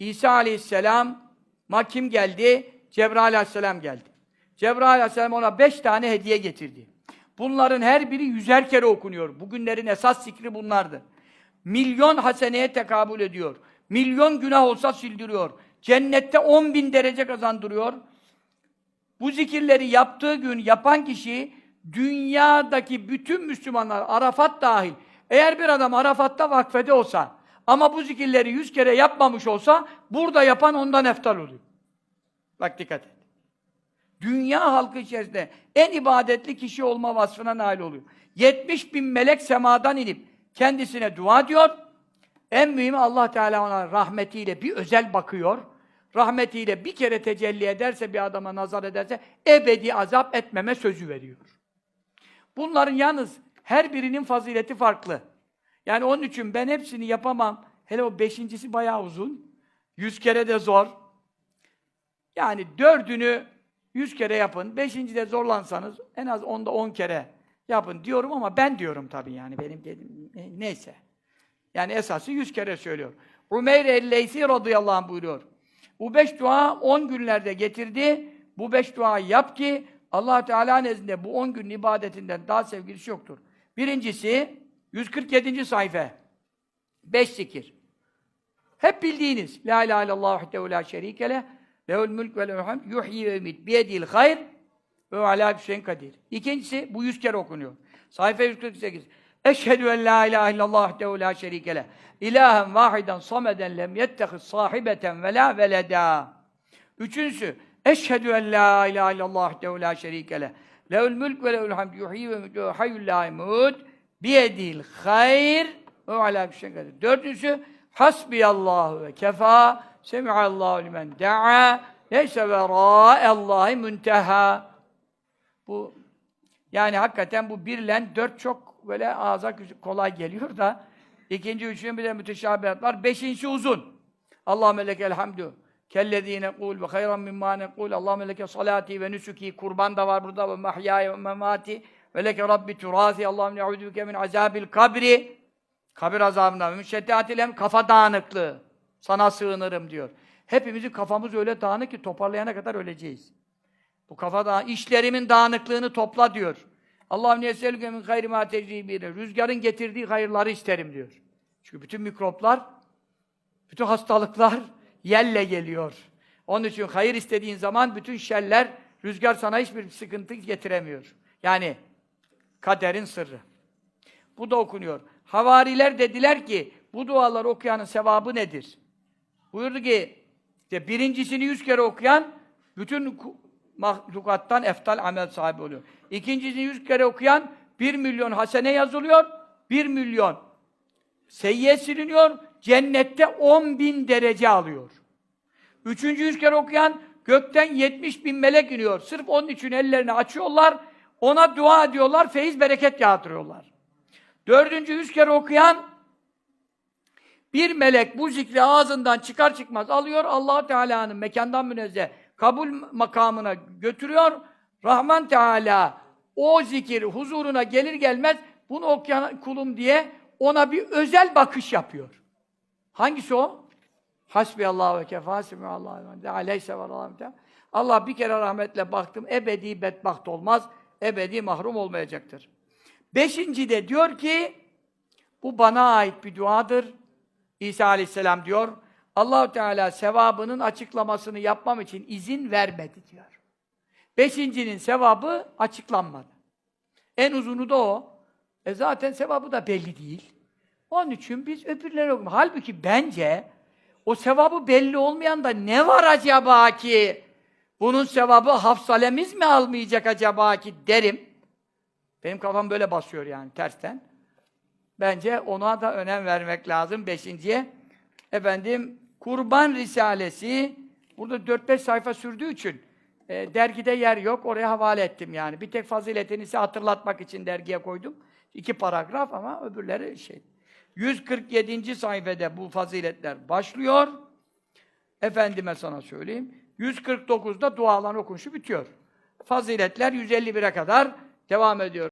İsa aleyhisselama kim geldi? Cebrail aleyhisselam geldi. Cebrail aleyhisselam ona beş tane hediye getirdi. Bunların her biri yüzer kere okunuyor. Bugünlerin esas zikri bunlardı. Milyon haseneye tekabül ediyor. Milyon günah olsa sildiriyor. Cennette on bin derece kazandırıyor. Bu zikirleri yaptığı gün yapan kişi dünyadaki bütün Müslümanlar, Arafat dahil, eğer bir adam Arafat'ta vakfede olsa ama bu zikirleri yüz kere yapmamış olsa burada yapan ondan eftal oluyor. Bak dikkat et. Dünya halkı içerisinde en ibadetli kişi olma vasfına nail oluyor. 70 bin melek semadan inip kendisine dua diyor. En mühimi Allah Teala ona rahmetiyle bir özel bakıyor. Rahmetiyle bir kere tecelli ederse bir adama nazar ederse ebedi azap etmeme sözü veriyor. Bunların yalnız her birinin fazileti farklı. Yani onun için ben hepsini yapamam. Hele o beşincisi bayağı uzun. Yüz kere de zor. Yani dördünü yüz kere yapın. Beşincide zorlansanız en az onda on kere yapın diyorum ama ben diyorum tabii yani benim dedim e, neyse. Yani esası yüz kere söylüyor. Umeyr el-Leysi radıyallahu anh buyuruyor. Bu beş dua on günlerde getirdi. Bu beş duayı yap ki allah Teala nezdinde bu on günün ibadetinden daha sevgilisi yoktur. Birincisi 147. sayfa. Beş zikir. Hep bildiğiniz. La ilahe illallah vahdehu la şerike leh. Lehul mülk ve lehul hamd. Yuhyi ve ümit. Biyedil hayr. Ve alâ şeyin kadir. İkincisi, bu yüz kere okunuyor. Sayfa 148. Eşhedü en la ilahe illallah vahdehu la şerike leh. İlahen vahiden sameden lem yettehiz sahibeten ve la veleda. Üçüncüsü, eşhedü en la ilahe illallah vahdehu la şerike leh. Lehul mülk ve lehul hamd. Yuhyi ve ümit hayyul la imut. Biyedil hayr. Ve alâ şeyin kadir. Dördüncüsü, hasbiyallahu ve kefa. Semi'allahu limen da'a. Neyse ve râ'ellahi münteha. Bu yani hakikaten bu birlen dört çok böyle ağza kolay geliyor da ikinci, üçüncü bir de müteşabihat var. Beşinci uzun. Allahümme lekel hamdu. Kellezîne kul ve hayran mimma nekul. Allahümme leke salati ve nusuki. Kurban da var burada ve mahyaya ve memati. Ve leke rabbi turâzi. Allahümme ne'udüke min azabil kabri. Kabir azabından. Min şeddatil em kafa dağınıklığı. Sana sığınırım diyor. Hepimizin kafamız öyle dağınık ki toparlayana kadar öleceğiz. Bu kafa da işlerimin dağınıklığını topla diyor. Allah'ım yeselüke min hayri ma. Rüzgarın getirdiği hayırları isterim diyor. Çünkü bütün mikroplar, bütün hastalıklar yelle geliyor. Onun için hayır istediğin zaman bütün şerler, rüzgar sana hiçbir sıkıntı getiremiyor. Yani kaderin sırrı. Bu da okunuyor. Havariler dediler ki, bu duaları okuyanın sevabı nedir? Buyurdu ki, işte birincisini yüz kere okuyan, bütün mahlukattan eftal amel sahibi oluyor. İkincisini yüz kere okuyan, bir milyon hasene yazılıyor, bir milyon seyyiye siliniyor, cennette on bin derece alıyor. Üçüncü yüz kere okuyan, gökten yetmiş bin melek iniyor. Sırf onun için ellerini açıyorlar, ona dua ediyorlar, feyiz bereket yağdırıyorlar. Dördüncü yüz kere okuyan, bir melek bu zikri ağzından çıkar çıkmaz alıyor, allah Teala'nın mekandan münezzeh kabul makamına götürüyor. Rahman Teala o zikir huzuruna gelir gelmez bunu okuyan kulum diye ona bir özel bakış yapıyor. Hangisi o? Hasbiyallahu ve kefa Allahu ve aleyse. Allah bir kere rahmetle baktım, ebedi bedbaht olmaz, ebedi mahrum olmayacaktır. Beşinci de diyor ki, bu bana ait bir duadır. İsa aleyhisselam diyor, Allahu Teala sevabının açıklamasını yapmam için izin vermedi diyor. Beşincinin sevabı açıklanmadı. En uzunu da o. E zaten sevabı da belli değil. Onun için biz öbürleri okuyoruz. Halbuki bence o sevabı belli olmayan da ne var acaba ki? Bunun sevabı hafsalemiz mi almayacak acaba ki derim. Benim kafam böyle basıyor yani tersten. Bence ona da önem vermek lazım. Beşinciye, efendim, Kurban Risalesi, burada 4-5 sayfa sürdüğü için e, dergide yer yok, oraya havale ettim yani. Bir tek faziletini ise hatırlatmak için dergiye koydum. İki paragraf ama öbürleri şey. 147. sayfada bu faziletler başlıyor. Efendime sana söyleyeyim. 149'da dualan okunuşu bitiyor. Faziletler 151'e kadar devam ediyor.